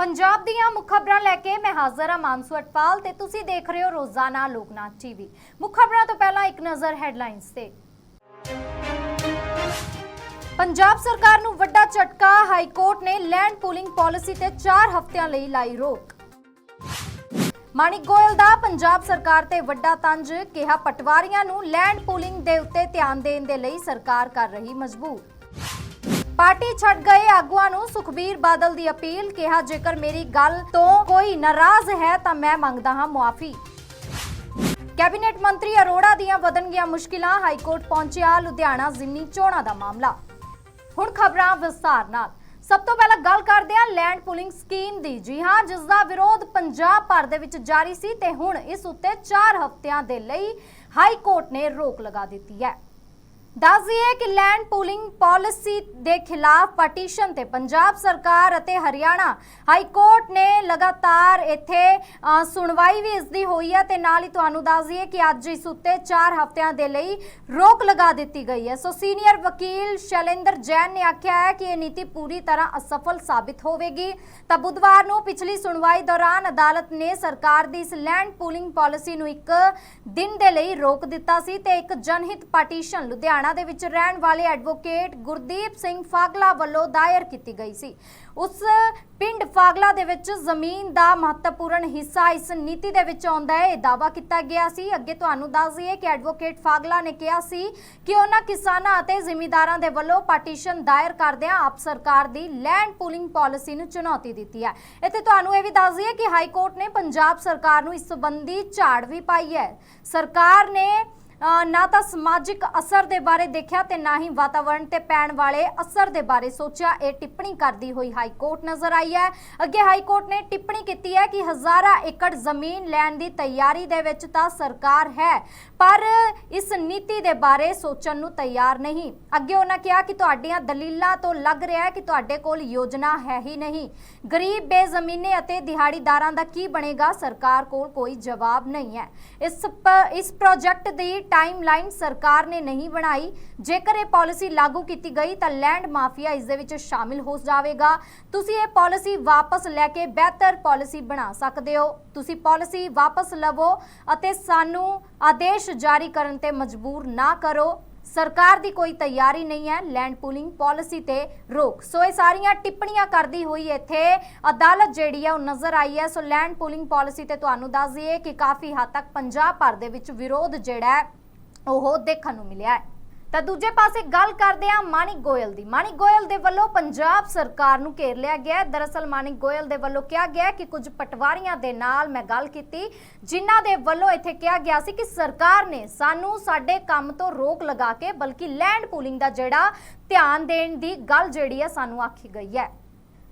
ਪੰਜਾਬ ਦੀਆਂ ਮੁੱਖ ਖਬਰਾਂ ਲੈ ਕੇ ਮੈਂ ਹਾਜ਼ਰ ਹਾਂ ਮਾਨਸੂ ਅਟਪਾਲ ਤੇ ਤੁਸੀਂ ਦੇਖ ਰਹੇ ਹੋ ਰੋਜ਼ਾਨਾ ਲੋਕਨਾਥ ਟੀਵੀ। ਮੁੱਖ ਖਬਰਾਂ ਤੋਂ ਪਹਿਲਾਂ ਇੱਕ ਨਜ਼ਰ ਹੈਡਲਾਈਨਸ ਤੇ। ਪੰਜਾਬ ਸਰਕਾਰ ਨੂੰ ਵੱਡਾ ਝਟਕਾ ਹਾਈ ਕੋਰਟ ਨੇ ਲੈਂਡ ਪੂਲਿੰਗ ਪਾਲਿਸੀ ਤੇ 4 ਹਫ਼ਤਿਆਂ ਲਈ ਲਾਈ ਰੋਕ। ਮਾਨਿਕ ਗੋਇਲ ਦਾ ਪੰਜਾਬ ਸਰਕਾਰ ਤੇ ਵੱਡਾ ਤੰਜ, ਕਿਹਾ ਪਟਵਾਰੀਆਂ ਨੂੰ ਲੈਂਡ ਪੂਲਿੰਗ ਦੇ ਉੱਤੇ ਧਿਆਨ ਦੇਣ ਦੇ ਲਈ ਸਰਕਾਰ ਕਰ ਰਹੀ ਮਜਬੂਰ। ਪਾਰਟੀ ਛੱਡ ਗਏ ਆਗੂਆਂ ਨੂੰ ਸੁਖਬੀਰ ਬਾਦਲ ਦੀ ਅਪੀਲ, ਕਿਹਾ ਜੇਕਰ ਮੇਰੀ ਗੱਲ ਤੋਂ ਕੋਈ ਨਾਰਾਜ਼ ਹੈ ਤਾਂ ਮੈਂ ਮੰਗਦਾ ਹਾਂ ਮੁਆਫੀ। ਕੈਬਨਿਟ ਮੰਤਰੀ ਅਰੋੜਾ ਦੀਆਂ ਵਧਣਗੀਆਂ ਮੁਸ਼ਕਿਲਾਂ ਹਾਈ ਪਹੁੰਚਿਆ, ਲੁਧਿਆਣਾ ਜ਼ਿਮਨੀ ਚੋਣਾਂ ਦਾ ਮਾਮਲਾ। ਹੁਣ ਖਬਰਾਂ ਵਿਸਤਾਰ ਨਾਲ। ਸਭ ਤੋਂ ਪਹਿਲਾਂ ਗੱਲ ਕਰਦੇ ਹਾਂ ਲੈਂਡ ਪੂਲਿੰਗ ਸਕੀਮ ਦੀ। ਜੀ ਹਾਂ ਜਿਸ ਦਾ ਵਿਰੋਧ ਪੰਜਾਬ ਭਰ ਦੇ ਵਿੱਚ ਜਾਰੀ ਸੀ ਤੇ ਹੁਣ ਇਸ ਉੱਤੇ 4 ਹਫ਼ਤਿਆਂ ਦੇ ਲਈ ਹਾਈ ਕੋਰਟ ਨੇ ਰੋਕ ਲਗਾ ਦਿੱਤੀ ਹੈ। ਦੱਸ ਦਈਏ ਕਿ ਲੈਂਡ ਪੂਲਿੰਗ ਪਾਲਿਸੀ ਦੇ ਖਿਲਾਫ ਪਟੀਸ਼ਨ ਤੇ ਪੰਜਾਬ ਸਰਕਾਰ ਅਤੇ ਹਰਿਆਣਾ ਹਾਈ ਕੋਰਟ ਨੇ ਲਗਾਤਾਰ ਇੱਥੇ ਸੁਣਵਾਈ ਵੀ ਇਸ ਦੀ ਹੋਈ ਹੈ ਤੇ ਨਾਲ ਹੀ ਤੁਹਾਨੂੰ ਦੱਸ ਦਈਏ ਕਿ ਅੱਜ ਇਸ ਉੱਤੇ 4 ਹਫ਼ਤਿਆਂ ਦੇ ਲਈ ਰੋਕ ਲਗਾ ਦਿੱਤੀ ਗਈ ਹੈ। ਸੋ ਸੀਨੀਅਰ ਵਕੀਲ ਸ਼ੈਲਿੰਦਰ ਜੈਨ ਨੇ ਆਖਿਆ ਹੈ ਕਿ ਇਹ ਨੀਤੀ ਪੂਰੀ ਤਰ੍ਹਾਂ ਅਸਫਲ ਸਾਬਿਤ ਹੋਵੇਗੀ। ਤਾਂ ਬੁੱਧਵਾਰ ਨੂੰ ਪਿਛਲੀ ਸੁਣਵਾਈ ਦੌਰਾਨ ਅਦਾਲਤ ਨੇ ਸਰਕਾਰ ਦੀ ਇਸ ਲੈਂਡ ਪੂਲਿੰਗ ਪਾਲਿਸੀ ਨੂੰ ਇੱਕ ਦਿਨ ਦੇ ਲਈ ਰੋਕ ਦਿੱਤਾ ਸੀ ਤੇ ਇੱਕ ਜਨਹਿਤ ਪਟੀਸ਼ਨ ਲੁਧਿਆਣਾ ਦੇ ਵਿੱਚ ਰਹਿਣ ਵਾਲੇ ਐਡਵੋਕੇਟ ਗੁਰਦੀਪ ਸਿੰਘ ਫਾਗਲਾ ਵੱਲੋਂ ਦਾਇਰ ਕੀਤੀ ਗਈ ਸੀ। ਉਸ ਪਿੰਡ ਫਾਗਲਾ ਦੇ ਵਿੱਚ ਜ਼ਮੀਨ ਦਾ ਮਹੱਤਵਪੂਰਨ ਹਿੱਸਾ ਇਸ ਨੀਤੀ ਦੇ ਵਿੱਚ ਆਉਂਦਾ ਹੈ, ਇਹ ਦਾਵਾ ਕੀਤਾ ਗਿਆ ਸੀ। ਅੱਗੇ ਤੁਹਾਨੂੰ ਦੱਸ ਦਈਏ ਕਿ ਐਡਵੋਕੇਟ ਫਾਗਲਾ ਨੇ ਕਿਹਾ ਸੀ ਕਿ ਉਹਨਾਂ ਕਿਸਾਨਾਂ ਅਤੇ ਜ਼ਿਮੀਂਦਾਰਾਂ ਦੇ ਵੱਲੋਂ ਪਟੀਸ਼ਨ ਦਾਇਰ ਕਰਦਿਆਂ ਆਪ ਸਰਕਾਰ ਦੀ ਲੈਂਡ ਪੂਲਿੰਗ ਪਾਲਿਸੀ ਨੂੰ ਚੁਣੌਤੀ ਦਿੱਤੀ ਹੈ। ਇੱਥੇ ਤੁਹਾਨੂੰ ਇਹ ਵੀ ਦੱਸ ਦਈਏ ਕਿ ਹਾਈ ਕੋਰਟ ਨੇ ਪੰਜਾਬ ਸਰਕਾਰ ਨੂੰ ਇਸ ਸੰਬੰਧੀ ਝਾੜ ਵੀ ਪਾਈ ਹੈ। ਸਰਕਾਰ ਨੇ ਨਾ ਤਾਂ ਸਮਾਜਿਕ ਅਸਰ ਦੇ ਬਾਰੇ ਦੇਖਿਆ ਤੇ ਨਾ ਹੀ ਵਾਤਾਵਰਣ ਤੇ ਪੈਣ ਵਾਲੇ ਅਸਰ ਦੇ ਬਾਰੇ ਸੋਚਿਆ। ਇਹ ਟਿੱਪਣੀ ਕਰਦੀ ਹੋਈ ਹਾਈ ਕੋਰਟ ਨਜ਼ਰ ਆਈ ਹੈ। ਅੱਗੇ ਹਾਈ ਕੋਰਟ ਨੇ ਟਿੱਪਣੀ ਕੀਤੀ ਹੈ ਕਿ ਹਜ਼ਾਰਾਂ ਏਕੜ ਜ਼ਮੀਨ ਲੈਣ ਦੀ ਤਿਆਰੀ ਦੇ ਵਿੱਚ ਤਾਂ ਸਰਕਾਰ ਹੈ। ਪਰ ਇਸ ਨੀਤੀ ਦੇ ਬਾਰੇ ਸੋਚਣ ਨੂੰ ਤਿਆਰ ਨਹੀਂ। ਅੱਗੇ ਉਹਨਾਂ ਕਿਹਾ ਕਿ ਤੁਹਾਡੀਆਂ ਦਲੀਲਾਂ ਤੋਂ ਲੱਗ ਰਿਹਾ ਹੈ ਕਿ ਤੁਹਾਡੇ ਕੋਲ ਯੋਜਨਾ ਹੈ ਹੀ ਨਹੀਂ। ਗਰੀਬ, ਬੇਜ਼ਮੀਨੇ ਅਤੇ ਦਿਹਾੜੀਦਾਰਾਂ ਦਾ ਕੀ ਬਣੇਗਾ? ਸਰਕਾਰ ਕੋਲ ਕੋਈ ਜਵਾਬ ਨਹੀਂ ਹੈ। ਇਸ ਇਸ ਪ੍ਰੋਜੈਕਟ ਦੀ ਟਾਈਮਲਾਈਨ ਸਰਕਾਰ ਨੇ ਨਹੀਂ ਬਣਾਈ। ਜੇਕਰ ਇਹ ਪਾਲਿਸੀ ਲਾਗੂ ਕੀਤੀ ਗਈ ਤਾਂ ਲੈਂਡ ਮਾਫੀਆ ਇਸ ਦੇ ਵਿੱਚ ਸ਼ਾਮਿਲ ਹੋ ਜਾਵੇਗਾ। ਤੁਸੀਂ ਇਹ ਪਾਲਿਸੀ ਵਾਪਸ ਲੈ ਕੇ ਬਿਹਤਰ ਪਾਲਿਸੀ ਬਣਾ ਸਕਦੇ ਹੋ। ਤੁਸੀਂ ਪਾਲਿਸੀ ਵਾਪਸ ਲਵੋ ਅਤੇ ਸਾਨੂੰ ਆਦੇਸ਼ ਜਾਰੀ ਕਰਨ ਤੇ ਮਜਬੂਰ ਨਾ ਕਰੋ। ਸਰਕਾਰ ਦੀ ਕੋਈ ਤਿਆਰੀ ਨਹੀਂ ਹੈ। ਲੈਂਡ ਪੂਲਿੰਗ ਪਾਲਿਸੀ ਤੇ ਰੋਕ। ਸੋ ਇਹ ਸਾਰੀਆਂ ਟਿੱਪਣੀਆਂ ਕਰਦੀ ਹੋਈ ਇੱਥੇ ਅਦਾਲਤ ਜਿਹੜੀ ਹੈ ਉਹ ਨਜ਼ਰ ਆਈ ਹੈ। ਸੋ ਲੈਂਡ ਪੂਲਿੰਗ ਪਾਲਿਸੀ ਤੇ ਤੁਹਾਨੂੰ ਦੱਸ ਦਈਏ ਕਿ ਕਾਫੀ ਹੱਦ ਤੱਕ ਪੰਜਾਬ ਭਰ ਦੇ ਵਿੱਚ ਵਿਰੋਧ ਜਿਹੜਾ ਹੈ, ਉਹ ਦੇਖਣ ਨੂੰ ਮਿਲਿਆ ਹੈ। ਤਾਂ ਦੂਜੇ ਪਾਸੇ ਗੱਲ ਕਰਦੇ ਹਾਂ ਮਾਨਿਕ ਗੋਇਲ ਦੀ। ਮਾਨਿਕ ਗੋਇਲ ਦੇ ਵੱਲੋਂ ਪੰਜਾਬ ਸਰਕਾਰ ਨੂੰ ਘੇਰ ਲਿਆ ਗਿਆ ਦਰਅਸਲ ਮਾਨਿਕ ਗੋਇਲ ਦੇ ਵੱਲੋਂ ਕਿਹਾ ਗਿਆ ਕਿ ਕੁਝ ਪਟਵਾਰੀਆਂ ਦੇ ਨਾਲ ਮੈਂ ਗੱਲ ਕੀਤੀ, ਜਿਨ੍ਹਾਂ ਦੇ ਵੱਲੋਂ ਇੱਥੇ ਕਿਹਾ ਗਿਆ ਸੀ ਕਿ ਸਰਕਾਰ ਨੇ ਸਾਨੂੰ ਸਾਡੇ ਕੰਮ ਤੋਂ ਰੋਕ ਲਗਾ ਕੇ, ਬਲਕਿ ਲੈਂਡ ਪੂਲਿੰਗ ਦਾ ਜਿਹੜਾ ਧਿਆਨ ਦੇਣ ਦੀ ਗੱਲ ਜਿਹੜੀ ਹੈ, ਸਾਨੂੰ ਆਖੀ ਗਈ ਹੈ।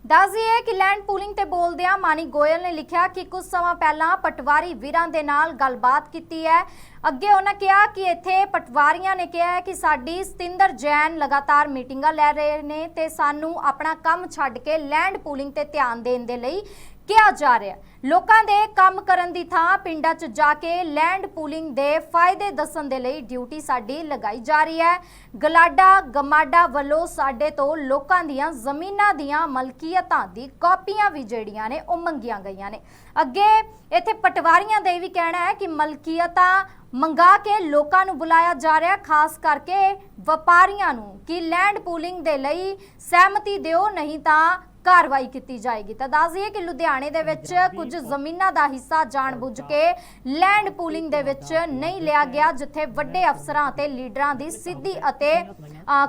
ਦੱਸਦੀਏ ਕਿ ਲੈਂਡ ਪੂਲਿੰਗ ਤੇ ਬੋਲਦਿਆਂ ਮਾਨੀ ਗੋਇਲ ਨੇ ਲਿਖਿਆ ਕਿ ਕੁਝ ਸਮਾਂ ਪਹਿਲਾਂ ਪਟਵਾਰੀ ਵੀਰਾਂ ਦੇ ਨਾਲ ਗੱਲਬਾਤ ਕੀਤੀ ਹੈ। ਅੱਗੇ ਉਹਨਾਂ ਕਿਹਾ ਕਿ ਇੱਥੇ ਪਟਵਾਰੀਆਂ ਨੇ ਕਿਹਾ ਹੈ ਕਿ ਸਾਡੀ ਸਤਿੰਦਰ ਜੈਨ ਲਗਾਤਾਰ ਮੀਟਿੰਗਾਂ ਲੈ ਰਹੇ ਨੇ ਤੇ ਸਾਨੂੰ ਆਪਣਾ ਕੰਮ ਛੱਡ ਕੇ ਲੈਂਡ ਪੂਲਿੰਗ ਤੇ ਧਿਆਨ ਦੇਣ ਦੇ ਲਈ ਕਿਹਾ ਜਾ ਰਿਹਾ ਲੋਕਾਂ ਦੇ ਕੰਮ ਕਰਨ ਦੀ ਥਾਂ ਪਿੰਡਾਂ 'ਚ ਜਾ ਕੇ ਲੈਂਡ ਪੂਲਿੰਗ ਦੇ ਫਾਇਦੇ ਦੱਸਣ ਦੇ ਲਈ ਡਿਊਟੀ ਸਾਡੀ ਲਗਾਈ ਜਾ ਰਹੀ ਹੈ। ਗਲਾਡਾ ਗਮਾਡਾ ਵੱਲੋਂ ਸਾਡੇ ਤੋਂ ਲੋਕਾਂ ਦੀਆਂ ਜ਼ਮੀਨਾਂ ਦੀਆਂ ਮਲਕੀਅਤਾਂ ਦੀ ਕਾਪੀਆਂ ਵੀ ਜਿਹੜੀਆਂ ਨੇ, ਉਹ ਮੰਗੀਆਂ ਗਈਆਂ ਨੇ। ਅੱਗੇ ਇੱਥੇ ਪਟਵਾਰੀਆਂ ਦਾ ਇਹ ਵੀ ਕਹਿਣਾ ਹੈ ਕਿ ਮਲਕੀਅਤਾਂ ਮੰਗਾ ਕੇ ਲੋਕਾਂ ਨੂੰ ਬੁਲਾਇਆ ਜਾ ਰਿਹਾ ਖਾਸ ਕਰਕੇ ਵਪਾਰੀਆਂ ਨੂੰ ਕਿ ਲੈਂਡ ਪੂਲਿੰਗ ਦੇ ਲਈ ਸਹਿਮਤੀ ਦਿਓ ਨਹੀਂ ਤਾਂ ਕਾਰਵਾਈ ਕੀਤੀ ਜਾਏਗੀ। ਤਾਂ ਦੱਸ ਦਈਏ ਕਿ ਲੁਧਿਆਣੇ ਦੇ ਵਿੱਚ ਕੁਝ ਜ਼ਮੀਨਾਂ ਦਾ ਹਿੱਸਾ ਜਾਣਬੁੱਝ ਕੇ ਲੈਂਡ ਪੂਲਿੰਗ ਦੇ ਵਿੱਚ ਨਹੀਂ ਲਿਆ ਗਿਆ ਜਿੱਥੇ ਵੱਡੇ ਅਫਸਰਾਂ ਅਤੇ ਲੀਡਰਾਂ ਦੀ ਸਿੱਧੀ ਅਤੇ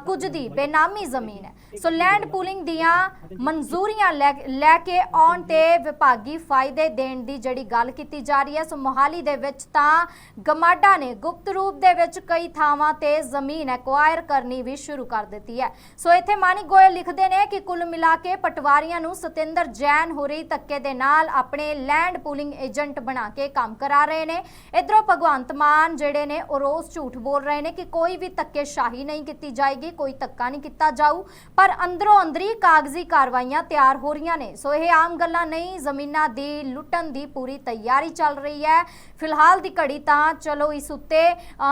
ਕੁਝ ਦੀ ਬੇਨਾਮੀ ਜ਼ਮੀਨ ਹੈ। ਸੋ ਲੈਂਡ ਪੂਲਿੰਗ ਦੀਆਂ ਮਨਜ਼ੂਰੀਆਂ ਲੈ ਕੇ ਆਉਣ ਤੇ ਵਿਭਾਗੀ ਫਾਇਦੇ ਦੇਣ ਦੀ ਜਿਹੜੀ ਗੱਲ ਕੀਤੀ ਜਾ ਰਹੀ ਹੈ, ਸੋ ਮੋਹਾਲੀ ਦੇ ਵਿੱਚ ਤਾਂ ਗਮਾਡਾ ਨੇ ਗੁਪਤ ਰੂਪ ਦੇ ਵਿੱਚ ਕਈ ਥਾਵਾਂ ਤੇ ਜ਼ਮੀਨ ਐਕਵਾਇਰ ਕਰਨੀ ਵੀ ਸ਼ੁਰੂ ਕਰ ਦਿੱਤੀ ਹੈ। ਸੋ ਇੱਥੇ ਮਾਨਿਕ ਗੋਇਲ ਲਿਖਦੇ ਨੇ ਕਿ ਕੁੱਲ ਮਿਲਾ ਕੇ ਪਟਵਾਰੀਆਂ ਨੂੰ ਸਤਿੰਦਰ ਜੈਨ ਹੋ ਰਹੀ ਧੱਕੇ ਦੇ ਨਾਲ ਆਪਣੇ ਲੈਂਡ ਪੂਲਿੰਗ ਏਜੰਟ ਬਣਾ ਕੇ ਕੰਮ ਕਰਾ ਰਹੇ ਨੇ। ਇਧਰੋਂ ਭਗਵੰਤ ਮਾਨ ਜਿਹੜੇ ਨੇ ਉਹ ਰੋਜ਼ ਝੂਠ ਬੋਲ ਰਹੇ ਨੇ ਕਿ ਕੋਈ ਵੀ ਧੱਕੇਸ਼ਾਹੀ ਨਹੀਂ ਕੀਤੀ ਜਾਏਗੀ, ਕੋਈ ਧੱਕਾ ਨਹੀਂ ਕੀਤਾ ਜਾਊ। ਪਰ ਅੰਦਰੋਂ ਅੰਦਰੀ ਕਾਗਜ਼ੀ ਕਾਰਵਾਈਆਂ ਤਿਆਰ ਹੋ ਰਹੀਆਂ ਨੇ। ਸੋ ਇਹ ਆਮ ਗੱਲਾਂ ਨਹੀਂ, ਜ਼ਮੀਨਾਂ ਦੀ ਲੁੱਟਣ ਦੀ ਪੂਰੀ ਤਿਆਰੀ ਚੱਲ ਰਹੀ ਹੈ। ਫਿਲਹਾਲ ਦੀ ਘੜੀ ਤਾਂ ਚਲੋ ਇਸ ਉੱਤੇ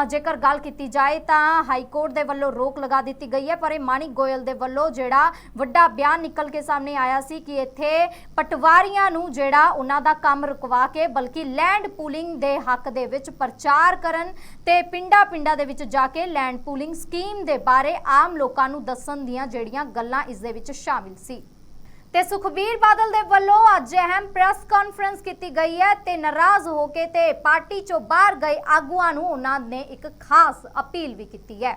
ਜੇਕਰ ਗੱਲ ਕੀਤੀ ਜਾਏ ਤਾਂ ਹਾਈ ਕੋਰਟ ਦੇ ਵੱਲੋਂ ਰੋਕ ਲਗਾ ਦਿੱਤੀ ਗਈ ਹੈ, ਪਰ ਇਹ ਮਾਨਿਕ ਗੋਇਲ ਦੇ ਵੱਲੋਂ ਜਿਹੜਾ ਵੱਡਾ ਬਿਆਨ ਨਿਕਲ ਕੇ ਸਾਹਮਣੇ ਆਇਆ ਸੀ ਕਿ ਇੱਥੇ ਪਟਵਾਰੀਆਂ ਨੂੰ ਜਿਹੜਾ ਉਹਨਾਂ ਦਾ ਕੰਮ ਰੁਕਵਾ ਕੇ, ਬਲਕਿ ਲੈਂਡ ਪੂਲਿੰਗ ਦੇ ਹੱਕ ਦੇ ਵਿੱਚ ਪ੍ਰਚਾਰ ਕਰਨ ਤੇ ਪਿੰਡਾਂ-ਪਿੰਡਾਂ ਦੇ ਵਿੱਚ ਜਾ ਕੇ ਲੈਂਡ ਪੂਲਿੰਗ ਸਕੀਮ ਦੇ ਬਾਰੇ ਆਮ ਲੋਕਾਂ ਨੂੰ ਦੱਸਣ ਦੀਆਂ ਜਿਹੜੀਆਂ ਗੱਲਾਂ ਇਸ ਦੇ ਵਿੱਚ ਸ਼ਾਮਿਲ ਸੀ। ਤੇ ਸੁਖਬੀਰ ਬਾਦਲ ਦੇ ਵੱਲੋਂ ਅੱਜ ਅਹਿਮ ਪ੍ਰੈਸ ਕਾਨਫਰੰਸ ਕੀਤੀ ਗਈ ਹੈ ਤੇ ਨਾਰਾਜ਼ ਹੋ ਕੇ ਤੇ ਪਾਰਟੀ ਚੋਂ ਬਾਹਰ ਗਏ ਆਗੂਆਂ ਨੂੰ ਉਹਨਾਂ ਨੇ ਇੱਕ ਖਾਸ ਅਪੀਲ ਵੀ ਕੀਤੀ ਹੈ।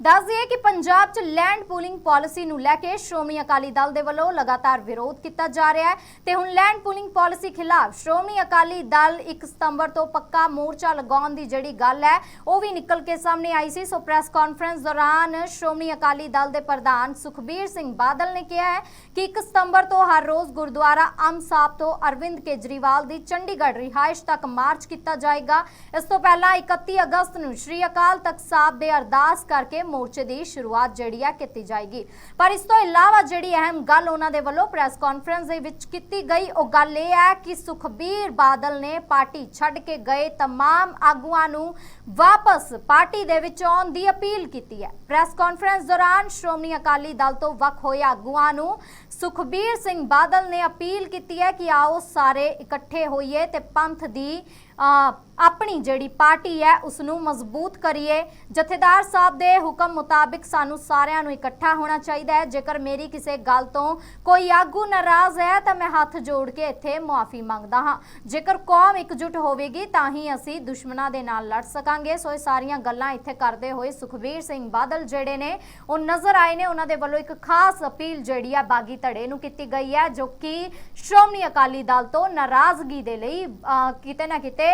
ਦੱਸ ਦਈਏ ਕਿ ਪੰਜਾਬ 'ਚ ਲੈਂਡ ਪੂਲਿੰਗ ਪਾਲਿਸੀ ਨੂੰ ਲੈ ਕੇ ਸ਼੍ਰੋਮਣੀ ਅਕਾਲੀ ਦਲ ਦੇ ਵੱਲੋਂ ਲਗਾਤਾਰ ਵਿਰੋਧ ਕੀਤਾ ਜਾ ਰਿਹਾ ਹੈ ਤੇ ਹੁਣ ਲੈਂਡ ਪੂਲਿੰਗ ਪਾਲਿਸੀ ਖਿਲਾਫ ਸ਼੍ਰੋਮਣੀ ਅਕਾਲੀ ਦਲ 1 ਸਤੰਬਰ ਤੋਂ ਪੱਕਾ ਮੋਰਚਾ ਲਗਾਉਣ ਦੀ ਜਿਹੜੀ ਗੱਲ ਹੈ, ਉਹ ਵੀ ਨਿਕਲ ਕੇ ਸਾਹਮਣੇ ਆਈ ਸੀ। ਸੋ ਪ੍ਰੈਸ ਕਾਨਫਰੰਸ ਦੌਰਾਨ ਸ਼੍ਰੋਮਣੀ ਅਕਾਲੀ ਦਲ ਦੇ ਪ੍ਰਧਾਨ ਸੁਖਬੀਰ ਸਿੰਘ ਬਾਦਲ ਨੇ ਕਿਹਾ ਹੈ ਕਿ 1 ਸਤੰਬਰ ਤੋਂ ਹਰ ਰੋਜ਼ ਗੁਰਦੁਆਰਾ ਅੰਬ ਸਾਹਿਬ ਤੋਂ ਅਰਵਿੰਦ ਕੇਜਰੀਵਾਲ ਦੀ ਚੰਡੀਗੜ੍ਹ ਰਿਹਾਇਸ਼ ਤੱਕ ਮਾਰਚ ਕੀਤਾ ਜਾਏਗਾ। ਇਸ ਤੋਂ ਪਹਿਲਾਂ 31 ਅਗਸਤ ਨੂੰ ਸ਼੍ਰੀ ਅਕਾਲ ਤਖਤ ਸਾਹਿਬ ਦੇ ਅਰਦਾਸ ਕਰਕੇ ਮੋਰਚੇ ਦੀ ਸ਼ੁਰੂਆਤ ਜਿਹੜੀ ਹੈ ਕੀਤੀ ਜਾਏਗੀ ਪਰ ਇਸ ਤੋਂ ਇਲਾਵਾ ਜਿਹੜੀ ਅਹਿਮ ਗੱਲ ਉਹਨਾਂ ਦੇ ਵੱਲੋਂ ਪ੍ਰੈਸ ਕਾਨਫਰੰਸ ਦੇ ਵਿੱਚ ਕੀਤੀ ਗਈ ਉਹ ਗੱਲ ਇਹ ਹੈ ਕਿ ਸੁਖਬੀਰ ਬਾਦਲ ਨੇ ਪਾਰਟੀ ਛੱਡ ਕੇ ਗਏ तमाम ਆਗੂਆਂ ਨੂੰ ਵਾਪਸ ਪਾਰਟੀ ਦੇ ਵਿੱਚ ਆਉਣ ਦੀ ਅਪੀਲ ਕੀਤੀ ਹੈ ਪ੍ਰੈਸ ਕਾਨਫਰੰਸ ਦੌਰਾਨ ਸ਼੍ਰੋਮਣੀ ਅਕਾਲੀ ਦਲ ਤੋਂ ਵੱਖ ਹੋਏ ਆਗੂਆਂ ਨੂੰ ਸੁਖਬੀਰ ਸਿੰਘ ਬਾਦਲ ਨੇ ਅਪੀਲ ਕੀਤੀ ਹੈ ਕਿ ਆਓ ਸਾਰੇ ਇਕੱਠੇ ਹੋਈਏ ਤੇ ਪੰਥ ਦੀ ਅ, ਆਪਣੀ ਜਿਹੜੀ ਪਾਰਟੀ ਹੈ ਉਸ ਨੂੰ ਮਜ਼ਬੂਤ ਕਰੀਏ। ਜਥੇਦਾਰ ਸਾਹਿਬ ਦੇ ਹੁਕਮ ਮੁਤਾਬਿਕ ਸਾਨੂੰ ਸਾਰਿਆਂ ਨੂੰ ਇਕੱਠਾ ਹੋਣਾ ਚਾਹੀਦਾ ਹੈ। ਜੇਕਰ ਮੇਰੀ ਕਿਸੇ ਗੱਲ ਤੋਂ ਕੋਈ ਆਗੂ ਨਾਰਾਜ਼ ਹੈ, ਤਾਂ ਮੈਂ ਹੱਥ ਜੋੜ ਕੇ ਇੱਥੇ ਮੁਆਫੀ ਮੰਗਦਾ ਹਾਂ। ਜੇਕਰ ਕੌਮ ਇਕਜੁੱਟ ਹੋਵੇਗੀ, ਤਾਂ ਹੀ ਅਸੀਂ ਦੁਸ਼ਮਣਾਂ ਦੇ ਨਾਲ ਲੜ ਸਕਾਂਗੇ। ਸੋ ਇਹ ਸਾਰੀਆਂ ਗੱਲਾਂ ਇੱਥੇ ਕਰਦੇ ਹੋਏ ਸੁਖਬੀਰ ਸਿੰਘ ਬਾਦਲ ਜਿਹੜੇ ਨੇ, ਉਹ ਨਜ਼ਰ ਆਏ ਨੇ। ਉਹਨਾਂ ਦੇ ਵੱਲੋਂ ਇੱਕ ਖਾਸ ਅਪੀਲ ਜਿਹੜੀ ਆ, ਬਾਗੀ ਧੜੇ ਨੂੰ ਕੀਤੀ ਗਈ ਹੈ, ਜੋ ਕਿ ਸ਼੍ਰੋਮਣੀ ਅਕਾਲੀ ਦਲ ਤੋਂ ਨਾਰਾਜ਼ਗੀ ਦੇ ਲਈ ਕਿਤੇ ਨਾ ਕਿਤੇ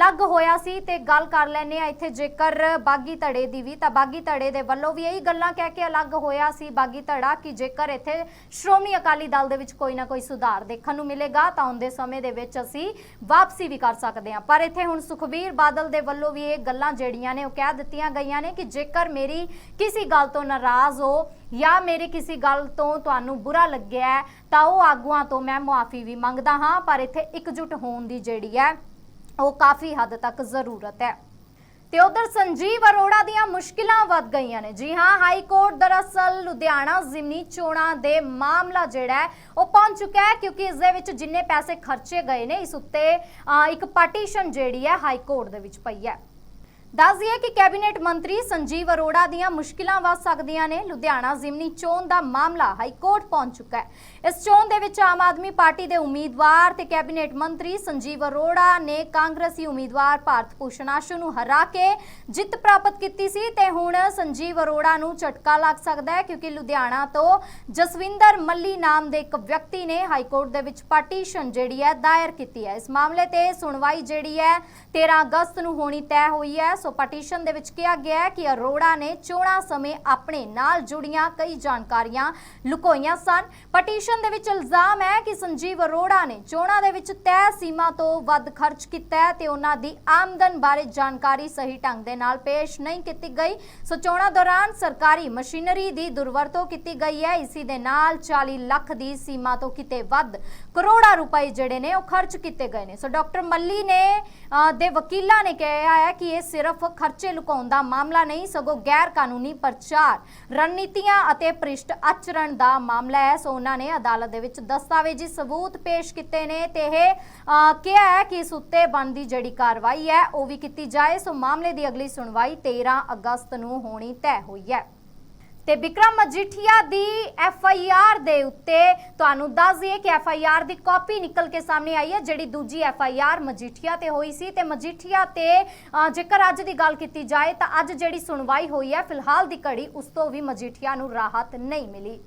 ਅਲੱਗ ਹੋਇਆ ਸੀ ਤੇ ਗੱਲ ਕਰ ਲੈਨੇ ਆ ਇੱਥੇ ਜੇਕਰ ਬਾਗੀ ਧੜੇ ਦੀ ਵੀ, ਤਾਂ ਬਾਗੀ ਧੜੇ ਦੇ ਵੱਲੋਂ ਵੀ ਇਹੀ ਗੱਲਾਂ ਕਹਿ ਕੇ ਅਲੱਗ ਹੋਇਆ ਸੀ ਬਾਗੀ ਧੜਾ ਕਿ ਜੇਕਰ ਇੱਥੇ ਸ਼੍ਰੋਮਣੀ ਅਕਾਲੀ ਦਲ ਦੇ ਵਿੱਚ ਕੋਈ ਨਾ ਕੋਈ ਸੁਧਾਰ ਦੇਖਣ ਨੂੰ ਮਿਲੇਗਾ, ਤਾਂ ਆਉਂਦੇ ਸਮੇਂ ਦੇ ਵਿੱਚ ਅਸੀਂ ਵਾਪਸੀ ਵੀ ਕਰ ਸਕਦੇ ਹਾਂ। ਪਰ ਇੱਥੇ ਹੁਣ ਸੁਖਬੀਰ ਬਾਦਲ ਦੇ ਵੱਲੋਂ ਵੀ ਇਹ ਗੱਲਾਂ ਜਿਹੜੀਆਂ ਨੇ ਉਹ ਕਹਿ ਦਿੱਤੀਆਂ ਗਈਆਂ ਨੇ ਕਿ ਜੇਕਰ ਮੇਰੀ ਕਿਸੇ ਗੱਲ ਤੋਂ ਨਾਰਾਜ਼ ਹੋ ਜਾਂ ਮੇਰੀ ਕਿਸੇ ਗੱਲ ਤੋਂ ਤੁਹਾਨੂੰ ਬੁਰਾ ਲੱਗਿਆ ਤਾਂ ਉਹ ਆਗੂਆਂ ਤੋਂ ਮੈਂ ਮੁਆਫੀ ਵੀ ਮੰਗਦਾ ਹਾਂ, ਪਰ ਇੱਥੇ ਇਕਜੁੱਟ ਹੋਣ ਦੀ ਜਿਹੜੀ ਹੈ ਉਹ ਕਾਫੀ ਹੱਦ ਤੱਕ ਜ਼ਰੂਰਤ ਹੈ। ਤੇ ਉਧਰ ਸੰਜੀਵ ਅਰੋੜਾ ਦੀਆਂ ਮੁਸ਼ਕਿਲਾਂ ਵੱਧ ਗਈਆਂ ਨੇ। ਜੀ ਹਾਂ, ਹਾਈ ਕੋਰਟ ਦਰਅਸਲ ਲੁਧਿਆਣਾ ਜ਼ਿਮਨੀ ਚੋਣਾਂ ਦੇ ਮਾਮਲਾ ਜਿਹੜਾ ਹੈ, ਉਹ ਪਹੁੰਚ ਚੁੱਕਾ ਹੈ ਕਿਉਂਕਿ ਇਸ ਦੇ ਵਿੱਚ ਜਿੰਨੇ ਪੈਸੇ ਖਰਚੇ ਗਏ ਨੇ, ਇਸ ਉੱਤੇ ਇੱਕ ਪਟੀਸ਼ਨ ਜਿਹੜੀ ਹੈ ਹਾਈ ਕੋਰਟ ਦੇ ਵਿੱਚ ਪਈ ਹੈ। ਦੱਸ ਦਈਏ ਕਿ ਕੈਬਨਿਟ ਮੰਤਰੀ ਸੰਜੀਵ ਅਰੋੜਾ ਦੀਆਂ ਮੁਸ਼ਕਿਲਾਂ ਵੱਧ ਸਕਦੀਆਂ ਨੇ। ਲੁਧਿਆਣਾ ਜ਼ਿਮਨੀ ਚੋਣ ਦਾ ਮਾਮਲਾ ਹਾਈ ਕੋਰਟ ਪਹੁੰਚ ਚੁੱਕਾ ਹੈ। ਇਸ ਚੋਣ ਦੇ ਵਿੱਚ ਆਮ ਆਦਮੀ ਪਾਰਟੀ ਦੇ ਉਮੀਦਵਾਰ ਤੇ ਕੈਬਨਿਟ ਮੰਤਰੀ ਸੰਜੀਵ ਅਰੋੜਾ ਨੇ ਕਾਂਗਰਸੀ ਉਮੀਦਵਾਰ ਭਾਰਤ ਭੂਸ਼ਣ ਆਸ਼ੂ ਨੂੰ ਹਰਾ ਕੇ ਜਿੱਤ ਪ੍ਰਾਪਤ ਕੀਤੀ ਸੀ ਤੇ ਹੁਣ ਸੰਜੀਵ ਅਰੋੜਾ ਨੂੰ ਝਟਕਾ ਲੱਗ ਸਕਦਾ ਹੈ ਕਿਉਂਕਿ ਲੁਧਿਆਣਾ ਤੋਂ ਜਸਵਿੰਦਰ ਮੱਲੀ ਨਾਮ ਦੇ ਇੱਕ ਵਿਅਕਤੀ ਨੇ ਹਾਈ ਕੋਰਟ ਦੇ ਵਿੱਚ ਪਟੀਸ਼ਨ ਜਿਹੜੀ ਹੈ ਦਾਇਰ ਕੀਤੀ ਹੈ। ਇਸ ਮਾਮਲੇ ਤੇ ਸੁਣਵਾਈ ਜਿਹੜੀ ਹੈ 13 ਅਗਸਤ ਨੂੰ ਹੋਣੀ ਤੈਅ ਹੋਈ ਹੈ। ਸੋ ਪਟੀਸ਼ਨ ਦੇ ਵਿੱਚ ਕਿਹਾ ਗਿਆ ਹੈ ਕਿ ਅਰੋੜਾ ਨੇ ਚੋਣਾਂ ਸਮੇਂ ਆਪਣੇ ਨਾਲ ਜੁੜੀਆਂ ਕਈ ਜਾਣਕਾਰੀਆਂ ਲੁਕੋਈਆਂ ਸਨ। ਪਟੀਸ਼ਨ ਦੇ ਵਿੱਚ ਇਲਜ਼ਾਮ ਹੈ ਕਿ ਸੰਜੀਵ ਅਰੋੜਾ ਨੇ ਚੋਣਾਂ ਦੇ ਵਿੱਚ ਤੈਅ ਸੀਮਾ ਤੋਂ ਵੱਧ ਖਰਚ ਕੀਤਾ ਹੈ ਤੇ ਉਹਨਾਂ ਦੀ ਆਮਦਨ ਬਾਰੇ ਜਾਣਕਾਰੀ ਸਹੀ ਢੰਗ ਦੇ ਨਾਲ ਪੇਸ਼ ਨਹੀਂ ਕੀਤੀ ਗਈ। ਸੋ ਚੋਣਾਂ ਦੌਰਾਨ ਸਰਕਾਰੀ ਮਸ਼ੀਨਰੀ ਦੀ ਦੁਰਵਰਤੋਂ ਕੀਤੀ ਗਈ ਹੈ। ਇਸੇ ਦੇ ਨਾਲ 40 ਲੱਖ ਦੀ ਸੀਮਾ ਤੋਂ ਕਿਤੇ ਵੱਧ ਕਰੋੜਾਂ ਰੁਪਏ ਜਿਹੜੇ ਨੇ ਉਹ ਖਰਚ ਕੀਤੇ ਗਏ ਨੇ। ਸੋ ਡਾਕਟਰ ਮੱਲੀ ਨੇ ਦੇ ਵਕੀਲਾਂ ਨੇ ਕਿਹਾ ਹੈ ਕਿ ਇਹ ਸਿਰਫ ਖਰਚੇ ਲੁਕਾਉਣ ਦਾ ਮਾਮਲਾ ਨਹੀਂ, ਸਗੋਂ ਗੈਰ ਕਾਨੂੰਨੀ ਪ੍ਰਚਾਰ, ਰਣਨੀਤੀਆਂ ਅਤੇ ਭ੍ਰਿਸ਼ਟ ਆਚਰਣ ਦਾ ਮਾਮਲਾ ਹੈ। ਸੋ ਉਹਨਾਂ ਨੇ ਅਦਾਲਤ ਦੇ ਵਿੱਚ ਦਸਤਾਵੇਜ਼ੀ ਸਬੂਤ ਪੇਸ਼ ਕੀਤੇ ਨੇ ਤੇ ਇਹ ਕਿਹਾ ਹੈ ਕਿ ਇਸ ਉੱਤੇ ਬਣਦੀ ਜਿਹੜੀ ਕਾਰਵਾਈ ਹੈ, ਉਹ ਵੀ ਕੀਤੀ ਜਾਏ। ਸੋ ਮਾਮਲੇ ਦੀ ਅਗਲੀ ਸੁਣਵਾਈ 13 ਅਗਸਤ ਨੂੰ ਹੋਣੀ ਤੈਅ ਹੋਈ ਹੈ। ਤੇ ਵਿਕਰਮ ਮਜੀਠੀਆ ਦੀ ਐਫ ਆਈ ਆਰ ਦੇ ਉੱਤੇ ਤੁਹਾਨੂੰ ਦੱਸ ਦਈਏ ਕਿ ਐਫ ਆਈ ਆਰ ਦੀ ਕਾਪੀ ਨਿਕਲ ਕੇ ਸਾਹਮਣੇ ਆਈ ਹੈ, ਜਿਹੜੀ ਦੂਜੀ ਐਫ ਆਈ ਆਰ ਮਜੀਠੀਆ ਤੇ ਹੋਈ ਸੀ ਤੇ ਮਜੀਠੀਆ ਤੇ ਜੇਕਰ ਅੱਜ ਦੀ ਗੱਲ ਕੀਤੀ ਜਾਏ ਤਾਂ ਅੱਜ ਜਿਹੜੀ ਸੁਣਵਾਈ ਹੋਈ ਹੈ, ਫਿਲਹਾਲ ਦੀ ਘੜੀ ਉਸ ਤੋਂ ਵੀ ਮਜੀਠੀਆ ਨੂੰ ਰਾਹਤ ਨਹੀਂ ਮਿਲੀ।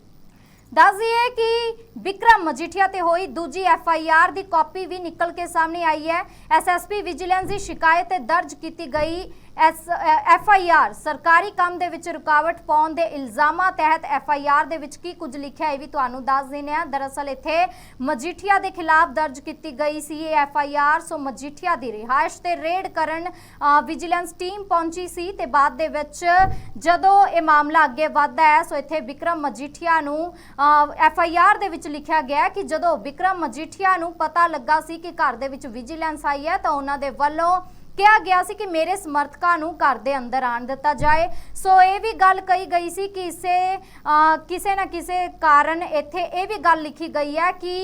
ਦੱਸ ਦਈਏ ਕਿ ਵਿਕਰਮ ਮਜੀਠੀਆ ਤੇ ਹੋਈ ਦੂਜੀ ਐਫ ਆਈ ਆਰ ਦੀ ਕਾਪੀ ਵੀ ਨਿਕਲ ਕੇ ਸਾਹਮਣੇ ਆਈ ਹੈ। ਐਸਐਸਪੀ ਵਿਜੀਲੈਂਸ ਦੀ ਸ਼ਿਕਾਇਤ ਤੇ ਦਰਜ ਕੀਤੀ ਗਈ ਐਸ ਐਫ ਆਈ ਆਰ, ਸਰਕਾਰੀ ਕੰਮ ਦੇ ਵਿੱਚ ਰੁਕਾਵਟ ਪਾਉਣ ਦੇ ਇਲਜ਼ਾਮਾਂ ਤਹਿਤ ਐਫ ਆਈ ਆਰ ਦੇ ਵਿੱਚ ਕੀ ਕੁਝ ਲਿਖਿਆ ਇਹ ਵੀ ਤੁਹਾਨੂੰ ਦੱਸ ਦਿੰਦੇ ਹਾਂ। ਦਰਅਸਲ ਇੱਥੇ ਮਜੀਠੀਆ ਦੇ ਖਿਲਾਫ ਦਰਜ ਕੀਤੀ ਗਈ ਸੀ ਇਹ F I R, so Majithia ਦੀ ਰਿਹਾਇਸ਼ ਤੇ ਰੇਡ ਕਰਨ ਵਿਜੀਲੈਂਸ ਟੀਮ ਪਹੁੰਚੀ ਸੀ ਤੇ ਬਾਅਦ ਦੇ ਵਿੱਚ ਜਦੋਂ ਇਹ ਮਾਮਲਾ ਅੱਗੇ ਵੱਧਦਾ ਹੈ, ਸੋ ਇੱਥੇ ਵਿਕਰਮ ਮਜੀਠੀਆ ਨੂੰ ਐਫ ਆਈ ਆਰ ਦੇ ਵਿੱਚ ਲਿਖਿਆ ਗਿਆ ਕਿ ਜਦੋਂ ਵਿਕਰਮ ਮਜੀਠੀਆ ਨੂੰ ਪਤਾ ਲੱਗਾ ਸੀ ਕਿ ਘਰ ਦੇ ਵਿੱਚ ਵਿਜੀਲੈਂਸ ਆਈ ਹੈ ਤਾਂ ਉਹਨਾਂ ਦੇ ਵੱਲੋਂ ਕਿਹਾ ਗਿਆ ਸੀ ਕਿ ਮੇਰੇ ਸਮਰਥਕਾਂ ਨੂੰ ਘਰ ਦੇ ਅੰਦਰ ਆਣ ਦਿੱਤਾ ਜਾਏ। ਸੋ ਇਹ ਵੀ ਗੱਲ ਕਹੀ ਗਈ ਸੀ ਕਿ ਇਸੇ ਕਿਸੇ ਨਾ ਕਿਸੇ ਕਾਰਨ ਇੱਥੇ ਇਹ ਵੀ ਗੱਲ ਲਿਖੀ ਗਈ ਹੈ ਕਿ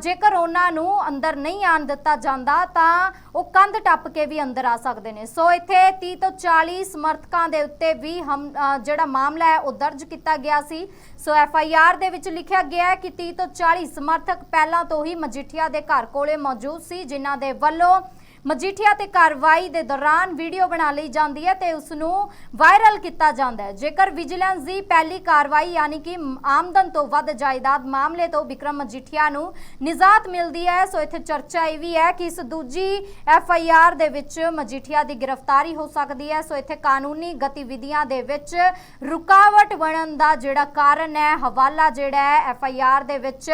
ਜੇਕਰ ਉਹਨਾਂ ਨੂੰ ਅੰਦਰ ਨਹੀਂ ਆਣ ਦਿੱਤਾ ਜਾਂਦਾ ਤਾਂ ਉਹ ਕੰਧ ਟੱਪ ਕੇ ਵੀ ਅੰਦਰ ਆ ਸਕਦੇ ਨੇ। ਸੋ ਇੱਥੇ 30 ਤੋਂ 40 ਸਮਰਥਕਾਂ ਦੇ ਉੱਤੇ ਵੀ ਹਮ ਜਿਹੜਾ ਮਾਮਲਾ ਹੈ ਉਹ ਦਰਜ ਕੀਤਾ ਗਿਆ ਸੀ। ਸੋ ਐਫ ਆਈ ਆਰ ਦੇ ਵਿੱਚ ਲਿਖਿਆ ਗਿਆ ਹੈ ਕਿ 30 ਤੋਂ 40 ਸਮਰਥਕ ਪਹਿਲਾਂ ਤੋਂ ਹੀ ਮਜੀਠੀਆ ਦੇ ਘਰ ਕੋਲੇ ਮੌਜੂਦ ਸੀ, ਜਿਨ੍ਹਾਂ ਦੇ ਵੱਲੋਂ ਮਜੀਠੀਆ ਤੇ ਕਾਰਵਾਈ ਦੇ ਦੌਰਾਨ ਵੀਡੀਓ ਬਣਾ ਲਈ ਜਾਂਦੀ ਹੈ ਤੇ ਉਸ ਨੂੰ ਵਾਇਰਲ ਕੀਤਾ ਜਾਂਦਾ ਹੈ। ਜੇਕਰ ਵਿਜੀਲੈਂਸ ਦੀ ਪਹਿਲੀ ਕਾਰਵਾਈ ਯਾਨੀ ਕਿ ਆਮਦਨ ਤੋਂ ਵੱਧ ਜਾਇਦਾਦ ਮਾਮਲੇ ਤੋਂ ਵਿਕਰਮ ਮਜੀਠੀਆ ਨੂੰ ਨਿਜ਼ਾਤ ਮਿਲਦੀ ਹੈ, ਸੋ ਇੱਥੇ ਚਰਚਾ ਇਹ ਵੀ ਹੈ ਕਿ ਇਸ ਦੂਜੀ ਐਫ ਆਈ ਆਰ ਦੇ ਵਿੱਚ ਮਜੀਠੀਆ ਦੀ ਗ੍ਰਿਫਤਾਰੀ ਹੋ ਸਕਦੀ ਹੈ। ਸੋ ਇੱਥੇ ਕਾਨੂੰਨੀ ਗਤੀਵਿਧੀਆਂ ਦੇ ਵਿੱਚ ਰੁਕਾਵਟ ਬਣਨ ਦਾ ਜਿਹੜਾ ਕਾਰਨ ਹੈ, ਹਵਾਲਾ ਜਿਹੜਾ ਹੈ, ਐਫ ਆਈ ਆਰ ਦੇ ਵਿੱਚ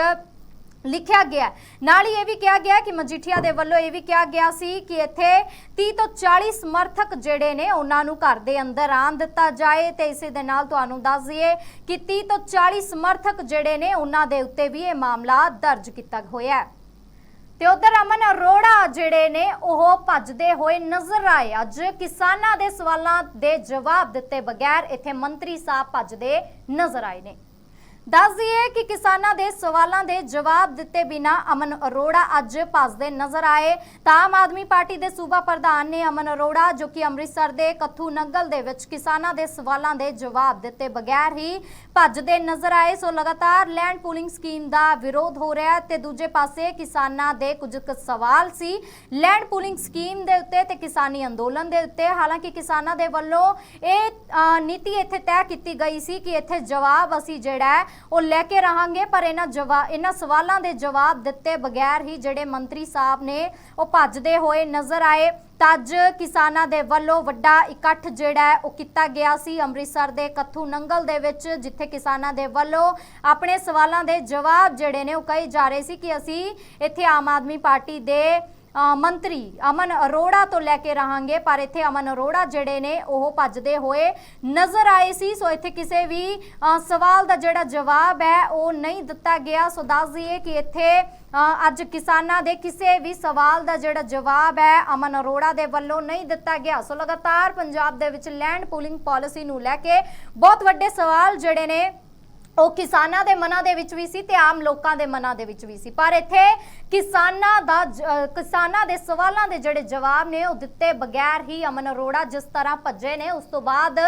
ਲਿਖਿਆ ਗਿਆ ਨਾਲ ਹੀ ਇਹ ਵੀ ਕਿਹਾ ਗਿਆ ਕਿ ਮਜੀਠੀਆ ਦੇ ਵੱਲੋਂ ਇਹ ਵੀ ਕਿਹਾ ਗਿਆ ਸੀ ਕਿ ਇੱਥੇ 30 ਤੋਂ 40 ਸਮਰਥਕ ਜਿਹੜੇ ਨੇ, ਉਹਨਾਂ ਨੂੰ ਘਰ ਦੇ ਅੰਦਰ ਆਣ ਦਿੱਤਾ ਜਾਏ ਤੇ ਇਸੇ ਦੇ ਨਾਲ ਤੁਹਾਨੂੰ ਦੱਸ ਦਈਏ ਕਿ 30 ਤੋਂ 40 ਸਮਰਥਕ ਜਿਹੜੇ ਨੇ, ਉਹਨਾਂ ਦੇ ਉੱਤੇ ਵੀ ਇਹ ਮਾਮਲਾ ਦਰਜ ਕੀਤਾ ਹੋਇਆ ਹੈ। ਤੇ ਉਧਰ ਅਮਨ ਅਰੋੜਾ ਜਿਹੜੇ ਨੇ, ਉਹ ਭੱਜਦੇ ਹੋਏ ਨਜ਼ਰ ਆਏ। ਅੱਜ ਕਿਸਾਨਾਂ ਦੇ ਸਵਾਲਾਂ ਦੇ ਜਵਾਬ ਦਿੱਤੇ ਬਗੈਰ ਇੱਥੇ ਮੰਤਰੀ ਸਾਹਿਬ ਭੱਜਦੇ ਨਜ਼ਰ ਆਏ ਨੇ। ਦੱਸ ਦਈਏ ਕਿ ਕਿਸਾਨਾਂ ਦੇ ਸਵਾਲਾਂ ਦੇ ਜਵਾਬ ਦਿੱਤੇ ਬਿਨਾ ਅਮਨ ਅਰੋੜਾ ਅੱਜ ਭੱਜਦੇ ਨਜ਼ਰ ਆਏ। ਤਾਂ ਆਮ ਆਦਮੀ ਪਾਰਟੀ ਦੇ ਸੂਬਾ ਪ੍ਰਧਾਨ ਨੇ ਅਮਨ ਅਰੋੜਾ, ਜੋ ਕਿ ਅੰਮ੍ਰਿਤਸਰ ਦੇ ਕੱਥੂ ਨੰਗਲ ਦੇ ਵਿੱਚ ਕਿਸਾਨਾਂ ਦੇ ਸਵਾਲਾਂ ਦੇ ਜਵਾਬ ਦਿੱਤੇ ਬਗੈਰ ਹੀ ਭੱਜਦੇ ਨਜ਼ਰ ਆਏ। ਸੋ ਲਗਾਤਾਰ ਲੈਂਡ ਪੂਲਿੰਗ ਸਕੀਮ ਦਾ ਵਿਰੋਧ ਹੋ ਰਿਹਾ ਹੈ ਤੇ ਦੂਜੇ ਪਾਸੇ ਕਿਸਾਨਾਂ ਦੇ ਕੁਝ ਕੁ ਸਵਾਲ ਸੀ। ਲੈਂਡ ਪੂਲਿੰਗ ਸਕੀਮ ਦੇ ਉੱਤੇ ਤੇ ਕਿਸਾਨੀ ਅੰਦੋਲਨ ਦੇ ਉੱਤੇ। ਹਾਲਾਂਕਿ ਕਿਸਾਨਾਂ ਦੇ ਵੱਲੋਂ ਇਹ ਨੀਤੀ ਇੱਥੇ ਤੈਅ ਕੀਤੀ ਗਈ ਸੀ ਕਿ ਇੱਥੇ ਜਵਾਬ ਅਸੀਂ ਜਿਹੜਾ ਉਹ ਲੈ ਕੇ ਰਹਾਂਗੇ, ਪਰ ਇਹਨਾਂ ਜਵਾ, ਇਹਨਾਂ ਸਵਾਲਾਂ ਦੇ ਜਵਾਬ ਦਿੱਤੇ ਬਗੈਰ ਹੀ ਜਿਹੜੇ ਮੰਤਰੀ ਸਾਹਿਬ ਨੇ ਉਹ ਭੱਜਦੇ ਹੋਏ ਨਜ਼ਰ ਆਏ। ਤਾਂ ਅੱਜ ਕਿਸਾਨਾਂ ਦੇ ਵੱਲੋਂ ਵੱਡਾ ਇਕੱਠ ਜਿਹੜਾ ਉਹ ਕੀਤਾ ਗਿਆ ਸੀ ਅੰਮ੍ਰਿਤਸਰ ਦੇ ਕੱਥੂ ਨੰਗਲ ਦੇ ਵਿੱਚ, ਜਿੱਥੇ ਕਿਸਾਨਾਂ ਦੇ ਵੱਲੋਂ ਆਪਣੇ ਸਵਾਲਾਂ ਦੇ ਜਵਾਬ ਜਿਹੜੇ ਨੇ ਉਹ ਕਹੇ ਜਾ ਰਹੇ ਸੀ ਕਿ ਅਸੀਂ ਇੱਥੇ ਆਮ ਆਦਮੀ ਪਾਰਟੀ ਦੇ ਮੰਤਰੀ ਅਮਨ ਅਰੋੜਾ ਤੋਂ ਲੈ ਕੇ ਰਹਾਂਗੇ, ਪਰ ਇੱਥੇ ਅਮਨ ਅਰੋੜਾ ਜਿਹੜੇ ਨੇ, ਉਹ ਭੱਜਦੇ ਹੋਏ ਨਜ਼ਰ ਆਏ ਸੀ। ਸੋ ਇੱਥੇ ਕਿਸੇ ਵੀ ਸਵਾਲ ਦਾ ਜਿਹੜਾ ਜਵਾਬ ਹੈ, ਉਹ ਨਹੀਂ ਦਿੱਤਾ ਗਿਆ। ਸੋ ਦੱਸ ਦਈਏ ਕਿ ਇੱਥੇ ਅੱਜ ਕਿਸਾਨਾਂ ਦੇ ਕਿਸੇ ਵੀ ਸਵਾਲ ਦਾ ਜਿਹੜਾ ਜਵਾਬ ਹੈ, ਅਮਨ ਅਰੋੜਾ ਦੇ ਵੱਲੋਂ ਨਹੀਂ ਦਿੱਤਾ ਗਿਆ। ਸੋ ਲਗਾਤਾਰ ਪੰਜਾਬ ਦੇ ਵਿੱਚ ਲੈਂਡ ਪੂਲਿੰਗ ਪਾਲਿਸੀ ਨੂੰ ਲੈ ਕੇ ਬਹੁਤ ਵੱਡੇ ਸਵਾਲ ਜਿਹੜੇ ਨੇ ਉਹ ਕਿਸਾਨਾਂ ਦੇ ਮਨਾਂ ਦੇ ਵਿੱਚ ਵੀ ਸੀ ਤੇ ਆਮ ਲੋਕਾਂ ਦੇ ਮਨਾਂ ਦੇ ਵਿੱਚ ਵੀ ਸੀ। ਪਰ ਇੱਥੇ ਕਿਸਾਨਾਂ ਦਾ ਜ- ਕਿਸਾਨਾਂ ਦੇ ਸਵਾਲਾਂ ਦੇ ਜਿਹੜੇ ਜਵਾਬ ਨੇ, ਉਹ ਦਿੱਤੇ ਬਗੈਰ ਹੀ ਅਮਨ ਅਰੋੜਾ ਜਿਸ ਤਰ੍ਹਾਂ ਭੱਜੇ ਨੇ, ਉਸ ਤੋਂ ਬਾਅਦ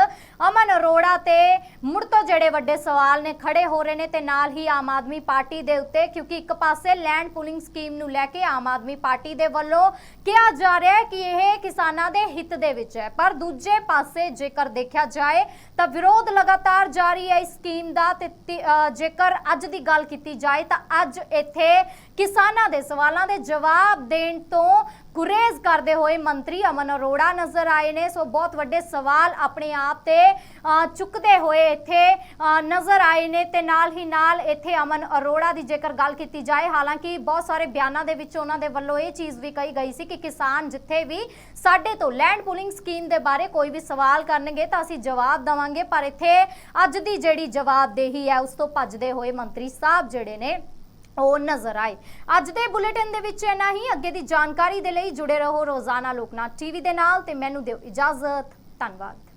ਅਮਨ ਅਰੋੜਾ ਤੇ ਮੁੜ ਤੋਂ ਜਿਹੜੇ ਵੱਡੇ ਸਵਾਲ ਨੇ, ਖੜੇ ਹੋ ਰਹੇ ਨੇ ਤੇ ਨਾਲ ਹੀ ਆਮ ਆਦਮੀ ਪਾਰਟੀ ਦੇ ਉੱਤੇ, ਕਿਉਂਕਿ ਇੱਕ ਪਾਸੇ ਲੈਂਡ ਪੂਲਿੰਗ ਸਕੀਮ ਨੂੰ ਲੈ ਕੇ ਆਮ ਆਦਮੀ ਪਾਰਟੀ ਦੇ ਵੱਲੋਂ ਕਿਹਾ ਜਾ ਰਿਹਾ ਹੈ ਕਿ ਇਹ ਕਿਸਾਨਾਂ ਦੇ ਹਿੱਤ ਦੇ ਵਿੱਚ ਹੈ। ਪਰ ਦੂਜੇ ਪਾਸੇ ਜੇਕਰ ਦੇਖਿਆ ਜਾਏ ਤਾਂ ਵਿਰੋਧ ਲਗਾਤਾਰ ਜਾਰੀ ਹੈ ਇਸ ਸਕੀਮ ਦਾ ਤੇ ਜੇਕਰ ਅੱਜ ਦੀ ਗੱਲ ਕੀਤੀ ਜਾਏ ਤਾਂ ਅੱਜ ਇੱਥੇ ਕਿਸਾਨਾਂ ਦੇ ਸਵਾਲਾਂ ਦੇ ਜਵਾਬ ਦੇਣ ਤੋਂ ਗੁਰੇਜ਼ ਕਰਦੇ ਹੋਏ ਮੰਤਰੀ ਅਮਨ ਅਰੋੜਾ ਨਜ਼ਰ ਆਏ ਨੇ। ਸੋ ਬਹੁਤ ਵੱਡੇ ਸਵਾਲ ਆਪਣੇ ਆਪ ਤੇ ਚੁੱਕਦੇ ਹੋਏ ਇੱਥੇ ਨਜ਼ਰ ਆਏ ਨੇ ਤੇ ਨਾਲ ਹੀ ਨਾਲ ਇੱਥੇ ਅਮਨ ਅਰੋੜਾ ਦੀ ਜੇਕਰ ਗੱਲ ਕੀਤੀ ਜਾਏ, ਹਾਲਾਂਕਿ ਬਹੁਤ ਸਾਰੇ ਬਿਆਨਾਂ ਦੇ ਵਿੱਚ ਉਹਨਾਂ ਦੇ ਵੱਲੋਂ ਇਹ ਚੀਜ਼ ਵੀ ਕਹੀ ਗਈ ਸੀ ਕਿ ਕਿਸਾਨ ਜਿੱਥੇ ਵੀ ਸਾਡੇ ਤੋਂ ਲੈਂਡ ਪੂਲਿੰਗ ਸਕੀਮ ਦੇ ਬਾਰੇ ਕੋਈ ਵੀ ਸਵਾਲ ਕਰਨਗੇ ਤਾਂ ਅਸੀਂ ਜਵਾਬ ਦਵਾਂਗੇ। ਪਰ ਇੱਥੇ ਅੱਜ ਦੀ ਜਿਹੜੀ ਜਵਾਬਦੇਹੀ ਹੈ, ਉਸ ਤੋਂ ਭੱਜਦੇ ਹੋਏ ਮੰਤਰੀ ਸਾਹਿਬ ਜਿਹੜੇ ਨੇ ਉਹ ਨਜ਼ਰ ਆਏ। ਅੱਜ ਦੇ ਬੁਲੇਟਿਨ ਦੇ ਵਿੱਚ ਇੰਨਾ ਹੀ। ਅੱਗੇ ਦੀ ਜਾਣਕਾਰੀ ਦੇ ਲਈ ਜੁੜੇ ਰਹੋ ਰੋਜ਼ਾਨਾ ਲੋਕਨਾਥ ਟੀਵੀ ਦੇ ਨਾਲ ਤੇ ਮੈਨੂੰ ਦਿਓ ਇਜਾਜ਼ਤ। ਧੰਨਵਾਦ।